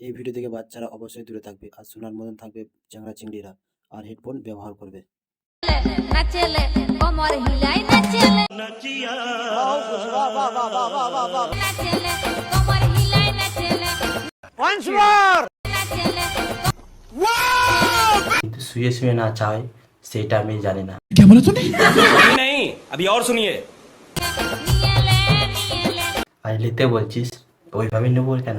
এই ভিডিও থেকে বাচ্চারা অবশ্যই দূরে থাকবে আর সোনার মতন থাকবে চ্যাংরা চিংড়িরা আর হেডফোন ব্যবহার করবে। শুয়ে শুয়ে না চায় সেটা আমি জানি না। কেমন তুমি নেই আবি আর শুনিয়ে আর নিতে বলছিস ওইভাবে নেব কেন?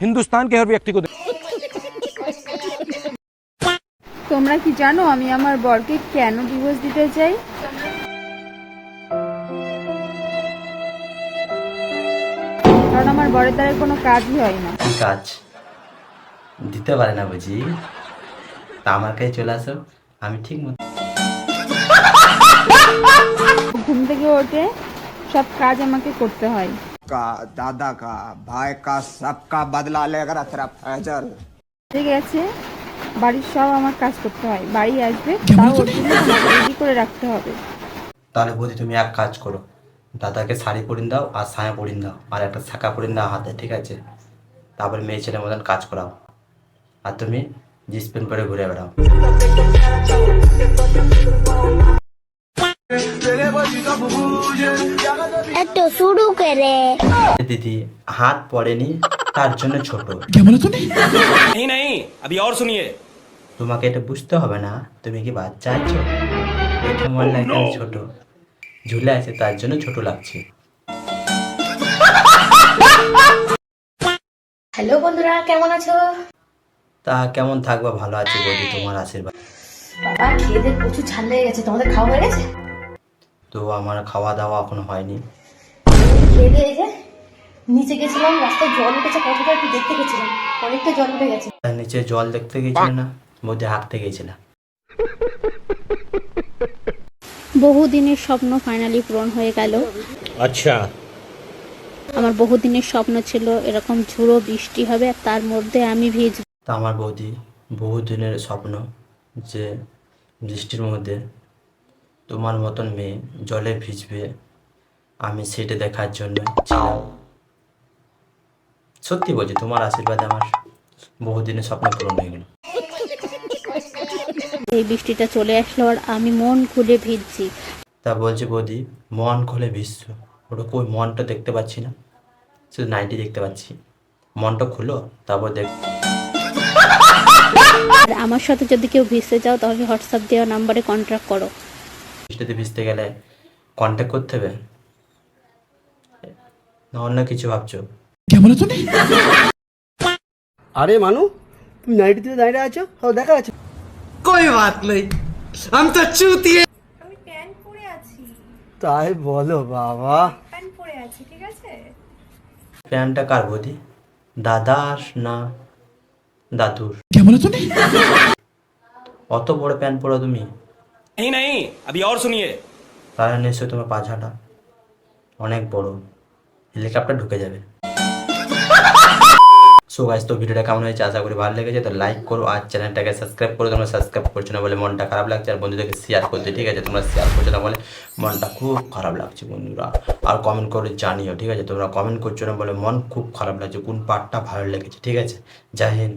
हिंदुस्तान के हर व्यक्ति को তোমরা কি জানো আমি আমার বরকে কেন ডিভোর্স দিতে চাই কারণ আমার বরের দ্বারা কোনো কাজই হয় না কি কাজ দিতে পারে না বুঝি তা আমার কাছে চলে আসো আমি ঠিক মতো ঘুম থেকে ওঠে সব কাজ আমাকে করতে হয় का दादा का भाई का सबका बदला लेकर तेरा फैजल ঠিক গেছে বাড়ির সব আমার কাজ করতে হয় বাড়ি আসবে তাও ওর জন্য আমাকে রেডি করে রাখতে হবে তাহলে বৌদি তুমি এক কাজ করো দাদাকে শাড়ি পরিন দাও আর ছায়া পরিন দাও আর একটা শাখা পরিন দাও হাতে ঠিক আছে তারপরে মেয়ে ছেলের মতন কাজ করাও আর তুমি জিন্স প্যান্ট পরে ঘুরে বেড়াও একটু শুরু করে দিদি হাত পড়েনি তার জন্য ছোট नहीं नहीं अभी और सुनिए তোমাকে এটা বুঝতে হবে না তুমি কি বাচ্চা আছো দেখে মনে লাগে আমি ছোট ঝুলে আছে তার জন্য ছোট লাগছে হ্যালো বন্ধুরা কেমন আছো তা কেমন থাকবা ভালো আছে বৌদি তোমার আশীর্বাদ বাবা খেয়ে দিয়ে প্রচুর ঠান্ডা হয়ে গেছে তোমাদের খাওয়া হয়ে গেছে তো আমার খাওয়া দাওয়া এখনও হয়নি। নিচে গেছিলাম রাস্তায় জল উঠেছে কতটা দেখতে গেছিলাম। অনেকটা জল উঠে গেছে। নিচে জল দেখতে না? মধ্যে হাঁটতে গেছিলাম বহুদিনের স্বপ্ন ফাইনালি পূরণ হয়ে গেল। আচ্ছা। আমার বহুদিনের স্বপ্ন ছিল এরকম ঝুড়ো বৃষ্টি হবে তার মধ্যে আমি ভিজ আমার বৌদি বহুদিনের স্বপ্ন যে বৃষ্টির মধ্যে তোমার মতন মেয়ে জলে ভিজবে আমি সেটা দেখার জন্য ছিলাম। সত্যি বলছি তোমার আশীর্বাদ আমার বহুদিনের স্বপ্ন পূরণ হয়ে গেল। এই বৃষ্টিটা চলে আসলো আর আমি মন খুলে ভিজছি। তা বলছি বৌদি মন খুলে ভিজছ। ওটা কই মনটা দেখতে পাচ্ছি না। শুধু নাইটি দেখতে পাচ্ছি। মনটা খুলো তারপর দেখ। আর আমার সাথে যদি কেউ ভিজতে চাও তাহলে হোয়াটসঅ্যাপ দেওয়া নাম্বারে কন্ট্যাক্ট করো। বৃষ্টিতে ভিজতে গেলে কন্ট্যাক্ট করতে হবে। না অন্য কিছু ভাবছ? আরে মানু তুমি নাইটিতে দাঁড়িয়ে আছো? ও দেখা আছে। তাই বলো বাবা। প্যান্ট পরে আছি ঠিক আছে? প্যান্টটা কার বৌদি? দাদার না দাদুর? অত বড় প্যান্ট পরো তুমি? नहीं नहीं अभी और सुनिए তাহলে নিশ্চয়ই তোমার পাছাটা অনেক বড় হেলিকপ্টার ঢুকে যাবে সো গাইস তো ভিডিওটা কেমন হয়েছে আশা করি ভালো লেগেছে তো লাইক করো আর চ্যানেলটাকে সাবস্ক্রাইব করো তোমরা সাবস্ক্রাইব করছো না বলে মনটা খারাপ লাগছে আর বন্ধুদেরকে শেয়ার করতে ঠিক আছে তোমরা শেয়ার করছো না বলে মনটা খুব খারাপ লাগছে বন্ধুরা আর কমেন্ট করে জানিও ঠিক আছে তোমরা কমেন্ট করছো না বলে মন খুব খারাপ লাগছে কোন পার্টটা ভালো লেগেছে ঠিক আছে জয় হিন্দ